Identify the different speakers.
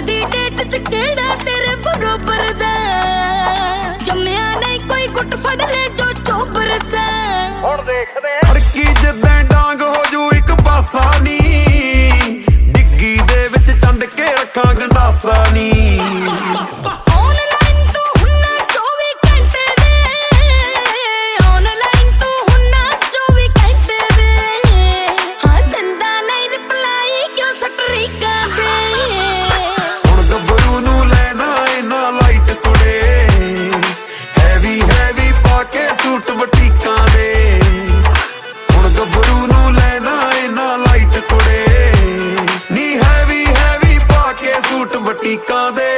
Speaker 1: Date ਚ ਕਿਹੜਾ ਤੇਰੇ ਬਰੋਬਰ ਦਾ? ਜੰਮਿਆ ਨਹੀਂ ਕੋਈ ਗੁੱਟ ਫੜ ਲੈ ਜੋ ਚੋਬਰ ਦਾ।
Speaker 2: ਹੁਣ ਦੇਖਦੇ ਆ। ਫੜਕੀ ਜਿੱਦਾਂ কাঁদে।